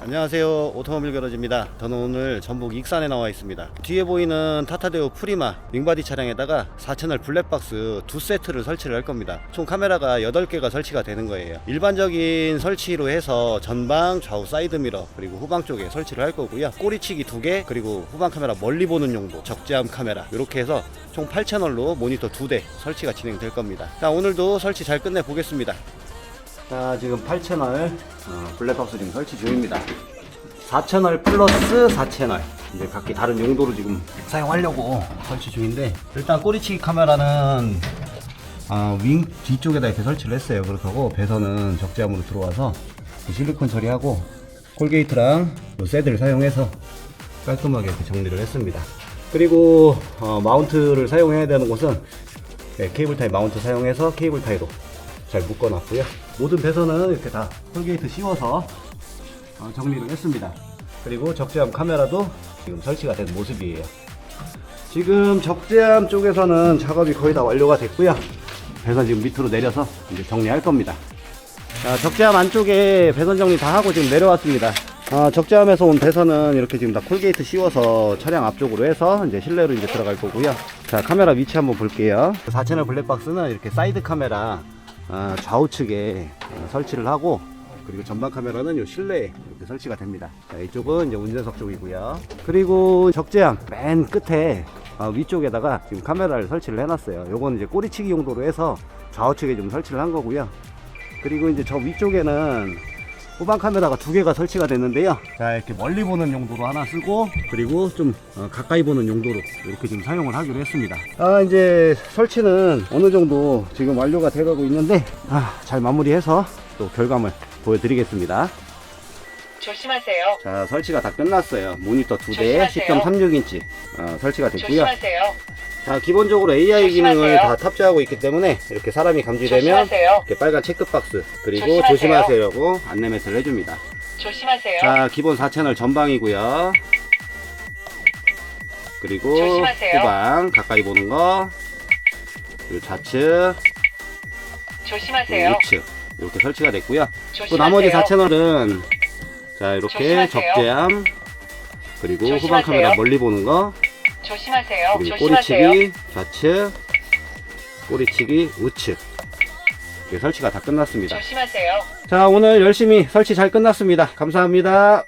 안녕하세요. 오토모빌 게러지입니다. 저는 오늘 전북 익산에 나와 있습니다. 뒤에 보이는 타타데오 프리마 윙바디 차량에다가 4채널 블랙박스 두 세트를 설치를 할 겁니다. 총 카메라가 8개가 설치가 되는 거예요. 일반적인 설치로 해서 전방 좌우 사이드미러 그리고 후방 쪽에 설치를 할 거고요. 꼬리치기 2개 그리고 후방 카메라 멀리 보는 용도 적재함 카메라. 이렇게 해서 총 8채널로 모니터 2대 설치가 진행될 겁니다. 자 오늘도 설치 잘 끝내 보겠습니다 자 지금 8채널 어, 블랙박스 지금 설치 중입니다. 4채널 플러스 4채널. 이제 각기 다른 용도로 지금 사용하려고 설치 중인데 일단 꼬리치기 카메라는 아, 윙 뒤쪽에다 이렇게 설치를 했어요. 그렇다고 배선은 적재함으로 들어와서 이 실리콘 처리하고 콜게이트랑 요 새드를 사용해서 깔끔하게 이렇게 정리를 했습니다. 그리고 어, 마운트를 사용해야 되는 곳은 네, 케이블 타이 마운트 사용해서 케이블 타이로 잘 묶어놨고요. 모든 배선은 이렇게 다 톨게이트 씌워서 어, 정리를 했습니다. 그리고 적재함 카메라도 지금 설치가 된 모습이에요. 지금 적재함 쪽에서는 작업이 거의 다 완료가 됐고요. 배선 지금 밑으로 내려서 이제 정리할 겁니다. 자, 적재함 안쪽에 배선 정리 다 하고 지금 내려왔습니다. 아, 적재함에서 온 배선은 이렇게 지금 다 콜게이트 씌워서 차량 앞쪽으로 해서 이제 실내로 이제 들어갈 거고요. 자, 카메라 위치 한번 볼게요. 4채널 블랙박스는 이렇게 사이드 카메라 아, 좌우측에 어, 설치를 하고 그리고 전방 카메라는 요 실내에 이렇게 설치가 됩니다. 자, 이쪽은 이제 운전석 쪽이고요. 그리고 적재함 맨 끝에 아, 위쪽에다가 지금 카메라를 설치를 해놨어요. 요거는 이제 꼬리치기 용도로 해서 좌우측에 좀 설치를 한 거고요. 그리고 이제 저 위쪽에는 후방 카메라가 두 개가 설치가 됐는데요. 자, 이렇게 멀리 보는 용도로 하나 쓰고, 그리고 좀 어, 가까이 보는 용도로 이렇게 지금 사용을 하기로 했습니다. 아, 이제 설치는 어느 정도 지금 완료가 돼가고 있는데, 아, 잘 마무리해서 또 결과물 보여드리겠습니다. 조심하세요. 자, 설치가 다 끝났어요. 모니터 두 대에 조심하세요. 10.36인치 어, 설치가 됐고요. 조심하세요. 자, 기본적으로 AI 기능을 조심하세요. 다 탑재하고 있기 때문에 이렇게 사람이 감지되면 조심하세요. 이렇게 빨간 체크박스 그리고 조심하세요. 조심하세요라고 안내 메시지를 해줍니다. 조심하세요. 자, 기본 4채널 전방이고요. 그리고 조심하세요. 후방 가까이 보는 거, 그리고 좌측, 조심하세요. 우측 이렇게 설치가 됐고요. 또 조심하세요. 나머지 4채널은 자 이렇게 조심하세요. 적재함 그리고 후방 조심하세요. 카메라 멀리 보는 거 조심하세요. 그리고 조심하세요. 꼬리치기 좌측 꼬리치기 우측 이렇게 설치가 다 끝났습니다. 조심하세요. 자 오늘 열심히 설치 잘 끝났습니다. 감사합니다.